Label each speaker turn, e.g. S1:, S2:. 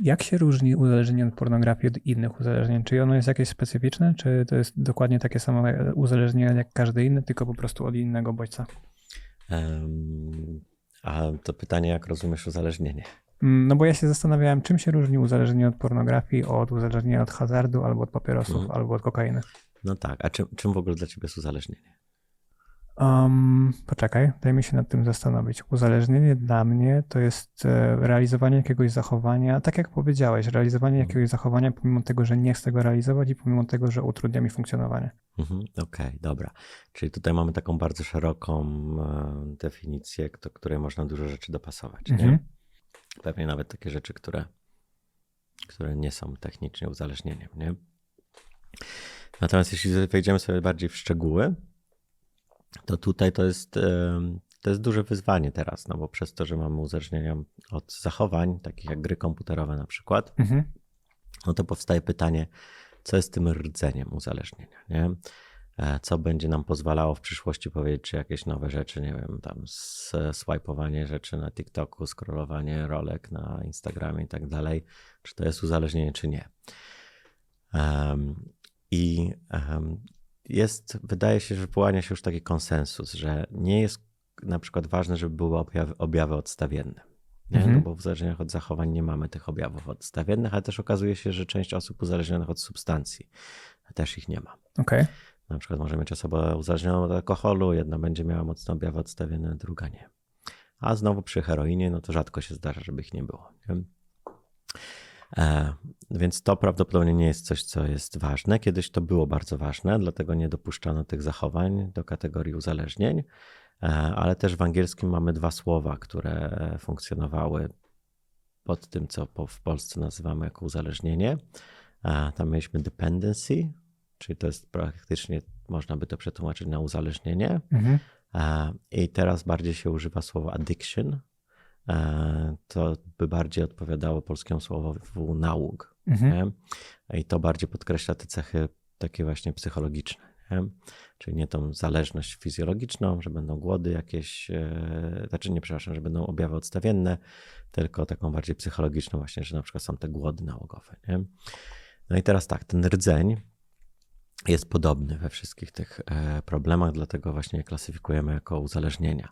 S1: Jak się różni uzależnienie od pornografii od innych uzależnień? Czy ono jest jakieś specyficzne, czy to jest dokładnie takie samo uzależnienie jak każde inne, tylko po prostu od innego bodźca?
S2: Em, A to pytanie, jak rozumiesz uzależnienie?
S1: Mm, No bo ja się zastanawiałem, czym się różni uzależnienie od pornografii od uzależnienia od hazardu, albo od papierosów,
S2: Mhm.
S1: albo od kokainy.
S2: No tak, a czym, czym w ogóle dla ciebie jest uzależnienie?
S1: Um, poczekaj, daj mi się nad tym zastanowić. Uzależnienie dla mnie to jest e, realizowanie jakiegoś zachowania, tak jak powiedziałeś, realizowanie
S2: Mhm.
S1: jakiegoś zachowania pomimo tego, że nie chcę go realizować i pomimo tego, że utrudnia mi funkcjonowanie.
S2: Mhm, Okej, dobra. Czyli tutaj mamy taką bardzo szeroką e, definicję, do której można dużo rzeczy dopasować.
S1: Mhm.
S2: Nie? Pewnie nawet takie rzeczy, które, które nie są technicznie uzależnieniem. Nie? Natomiast jeśli wejdziemy sobie bardziej w szczegóły, to tutaj to jest, to jest duże wyzwanie teraz, no bo przez to, że mamy uzależnienia od zachowań, takich jak gry komputerowe na przykład,
S1: Mhm.
S2: no to powstaje pytanie, co jest tym rdzeniem uzależnienia, nie? E, Co będzie nam pozwalało w przyszłości powiedzieć, czy jakieś nowe rzeczy, nie wiem, tam swajpowanie rzeczy na TikToku, scrollowanie rolek na Instagramie i tak dalej, czy to jest uzależnienie, czy nie. Em, I em, jest, wydaje się, że wyłania się już taki konsensus, że nie jest na przykład ważne, żeby były objawy, objawy odstawienne. Nie?
S1: Mhm.
S2: No bo w uzależnieniach od zachowań nie mamy tych objawów odstawiennych, ale też okazuje się, że część osób uzależnionych od substancji też ich nie ma.
S1: Okej.
S2: Na przykład może mieć osobę uzależnioną od alkoholu, jedna będzie miała mocno objawy odstawienne, druga nie. A znowu przy heroinie, no to rzadko się zdarza, żeby ich nie było. Nie? E, więc to prawdopodobnie nie jest coś, co jest ważne. Kiedyś to było bardzo ważne, dlatego nie dopuszczano tych zachowań do kategorii uzależnień, e, ale też w angielskim mamy dwa słowa, które funkcjonowały pod tym, co w Polsce nazywamy jako uzależnienie. E, tam mieliśmy dependency, czyli to jest praktycznie, można by to przetłumaczyć na uzależnienie.
S1: Mhm.
S2: E, I teraz bardziej się używa słowa addiction. E, To by bardziej odpowiadało polskiemu słowowi nałóg.
S1: Mhm.
S2: I to bardziej podkreśla te cechy takie właśnie psychologiczne. Nie? Czyli nie tą zależność fizjologiczną, że będą głody jakieś, e, znaczy nie, przepraszam, że będą objawy odstawienne, tylko taką bardziej psychologiczną właśnie, że na przykład są te głody nałogowe. Nie? No i teraz tak, ten rdzeń jest podobny we wszystkich tych e, problemach, dlatego właśnie je klasyfikujemy jako uzależnienia.